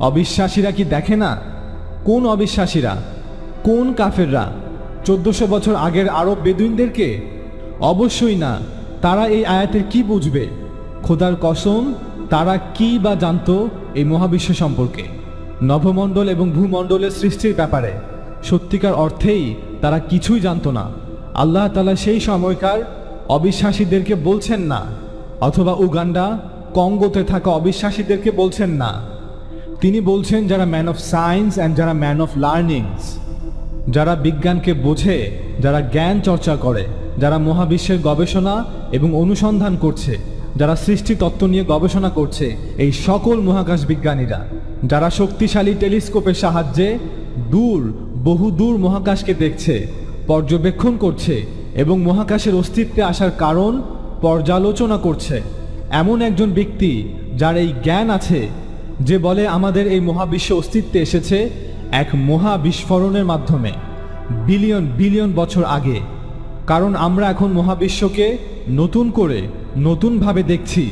অবিশ্বাসীরা কি দেখে না? কোন অবিশ্বাসীরা? কোন কাফেররা? চোদ্দশো বছর আগের আরব বেদুইনদেরকে? অবশ্যই না। তারা এই আয়াতের কি বুঝবে? খোদার কসম, তারা কি বা জানতো এই মহাবিশ্ব সম্পর্কে? নভমণ্ডল এবং ভূমণ্ডলের সৃষ্টির ব্যাপারে। সত্যিকার অর্থেই তারা কিছুই জানতো না। আল্লাহ তালা সেই সময়কার অবিশ্বাসীদেরকে বলছেন না। অথবা উগান্ডা, কঙ্গোতে থাকা অবিশ্বাসীদেরকে বলছেন না। তিনি বলছেন, যারা ম্যান অফ সায়েন্স অ্যান্ড যারা ম্যান অফ লার্নিংস যারা বিজ্ঞানকে বোঝে, যারা জ্ঞান চর্চা করে, যারা মহাবিশ্বের গবেষণা এবং অনুসন্ধান করছে, যারা সৃষ্টি তত্ত্ব নিয়ে গবেষণা করছে, এই সকল মহাকাশ বিজ্ঞানীরা, যারা শক্তিশালী টেলিস্কোপের সাহায্যে দূর, বহু দূর মহাকাশকে দেখছে, পর্যবেক্ষণ করছে এবং মহাকাশের অস্তিত্বে আসার কারণ পর্যালোচনা করছে। এমন একজন ব্যক্তি যার এই জ্ঞান আছে যে বলে আমাদের এই মহাবিশ্ব অস্তিত্বে এসেছে এক মহা বিস্ফোরণের মাধ্যমে, বিলিয়ন বিলিয়ন বছর আগে। কারণ আমরা এখন মহাবিশ্বকে নতুন করে নতুনভাবে দেখছি,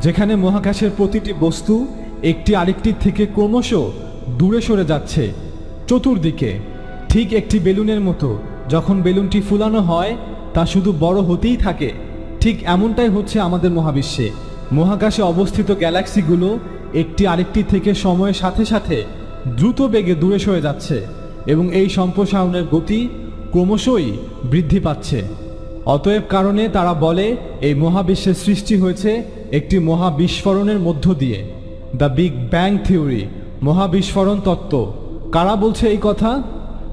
যেখানে মহাকাশের প্রতিটি বস্তু একটি আরেকটির থেকে ক্রমশ দূরে সরে যাচ্ছে। চতুর্দিকে ঠিক একটি বেলুনের মতো, যখন বেলুনটি ফুলানো হয়, তা শুধু বড় হতেই থাকে। ঠিক এমনটাই হচ্ছে আমাদের মহাবিশ্বে। মহাকাশে অবস্থিত গ্যালাক্সিগুলো একটি আরেকটি থেকে সময়ের সাথে সাথে দ্রুত বেগে দূরে সরে যাচ্ছে এবং এই সম্প্রসারণের গতি ক্রমশই বৃদ্ধি পাচ্ছে। অতএব কারণে তারা বলে, এই মহাবিশ্বের সৃষ্টি হয়েছে একটি মহাবিস্ফোরণের মধ্য দিয়ে। দ্য বিগ ব্যাং থিওরি, মহাবিস্ফোরণ তত্ত্ব। কারা বলছে এই কথা?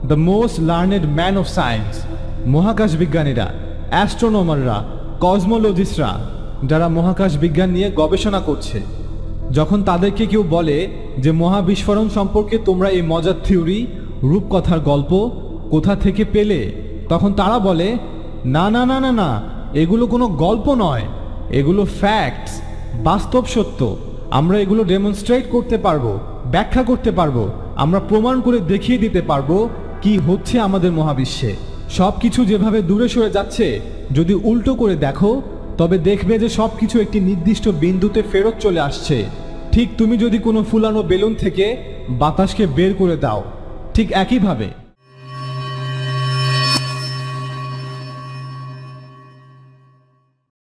The most learned man of science. মহাকাশ বিজ্ঞানীরা, অ্যাস্ট্রোনমাররা, কসমোলজিস্টরা। যারা মহাকাশ বিজ্ঞান নিয়ে গবেষণা করছে। যখন তাদেরকে কেউ বলে যে, মহাবিস্ফোরণ সম্পর্কে তোমরা এই মজার থিওরি, রূপকথার গল্প কোথা থেকে পেলে? তখন তারা বলে, না না না না না, এগুলো কোনো গল্প নয়। এগুলো ফ্যাক্টস বাস্তব সত্য। আমরা এগুলো ডেমনস্ট্রেট করতে পারব, ব্যাখ্যা করতে পারব, আমরা প্রমাণ করে দেখিয়ে দিতে পারব কি হচ্ছে আমাদের মহাবিশ্বে। সব কিছু যেভাবে দূরে সরে যাচ্ছে, যদি উল্টো করে দেখো তবে দেখবে যে সব কিছু একটি নির্দিষ্ট বিন্দুতে ফেরত চলে আসছে। ঠিক তুমি যদি কোনো ফুলানো বেলুন থেকে বাতাসকে বের করে দাও, ঠিক একইভাবে।